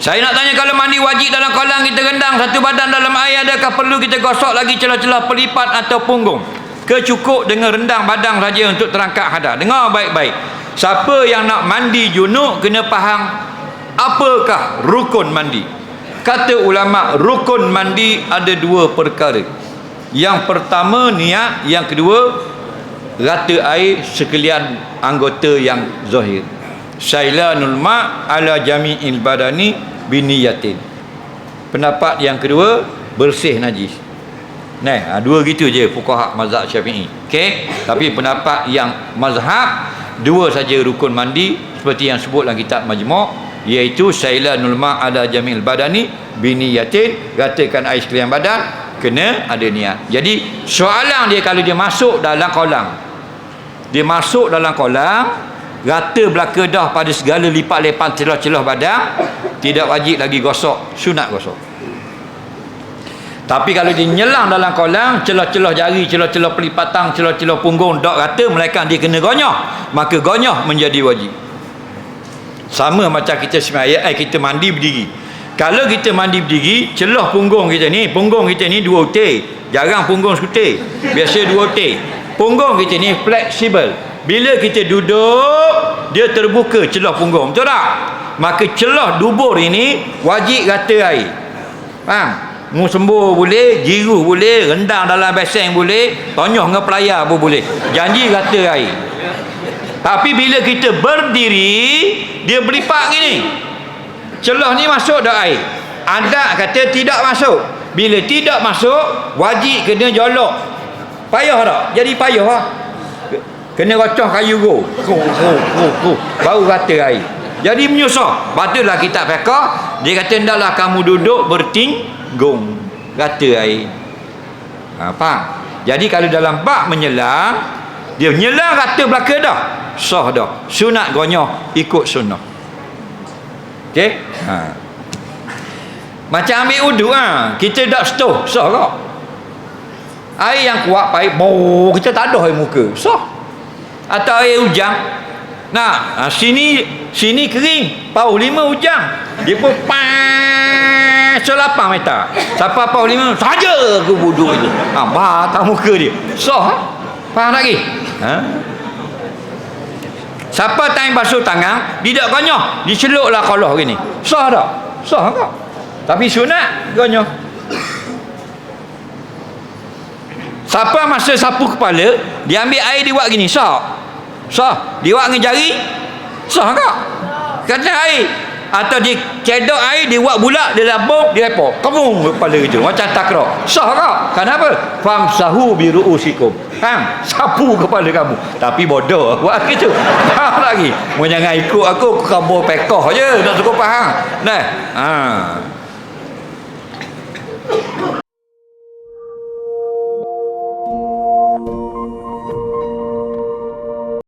Saya nak tanya kalau mandi wajib dalam kolam kita rendang satu badan dalam air adakah perlu kita gosok lagi celah-celah pelipat atau punggung? Kecukup dengan rendang badan saja untuk terangkat hadas. Dengar baik-baik. Siapa yang nak mandi junuk kena faham apakah rukun mandi. Kata ulama rukun mandi ada dua perkara. Yang pertama niat, yang kedua rata air sekalian anggota yang zahir. Sailanul ma ala jami'il badani biniyatin. Pendapat yang kedua bersih najis. Nah, ha, dua gitu je fuqaha mazhab Syafi'i. Okey, tapi pendapat yang mazhab dua saja rukun mandi seperti yang sebut dalam kitab Majmu' iaitu sailanul ma ala jami'il badani biniyatin, ratakan air sekalian badan kena ada niat. Jadi soalan dia kalau dia masuk dalam kolam. Dia masuk dalam kolam rata belaka dah pada segala lipat lepan celah-celah badan tidak wajib lagi gosok sunat gosok. Tapi kalau dia nyelang dalam kolam celah-celah jari celah-celah pelipatang celah-celah punggung dok rata melainkan dia kena gonyah. Maka gonyah menjadi wajib. Sama macam kita semaya eh kita mandi berdiri. Kalau kita mandi berdiri celah punggung kita ni punggung kita ni dua utir. Jarang punggung skutir biasa dua utir. Punggung kita ni fleksibel. Bila kita duduk dia terbuka celah punggung. Betul tak maka celah dubur ini wajib rata air. Faham mu boleh jiru boleh rendang dalam beseng boleh tonyoh dengan pelayar pun boleh. Janji rata air. Tapi bila kita berdiri dia beripak gini. Celah ni masuk dah air. Adat kata tidak masuk. Bila tidak masuk wajib kena jolok. Payah tak? Jadi payah lah. Kena rocoh kayu go. Go go go go. Baru rata air jadi menyusah patutlah kitab fiqah dia kata hendaklah kamu duduk bertinggung rata air. Ha, faham? Jadi kalau dalam bak menyelam dia menyelam rata belaka dah. Sah dah. Sunat gonyoh ikut sunnah. Ok ha. macam ambil uduk ha. kita dak setuh sah tak air yang kuat pahit bau kita tak ada air muka. Sah. Atau air hujan nah ha, sini sini kering pau lima hujan. Dia pun pas selapang meter siapa pau lima saja aku bodoh itu. Ha, batang muka dia. Sah ha? faham lagi ha? siapa time basuh tangan tidak ganyah diceluklah kolah gini. Sah tak? Sah tak? Tapi sunat ganyah siapa masa sapu kepala dia ambil air dia buat gini sah sah. Buat dengan jari? Sah tak kata air. Atau dia cedok air dia buat bulat dia labung dia lepo kemung kepala itu macam takrok sah tak kenapa? Famsahu bi ruusikum. Hang sapu kepala kamu. Tapi bodoh buat gitu faham lagi? Mau jangan ikut aku kabur pekoh je. Tak cukup faham. Nah. Ha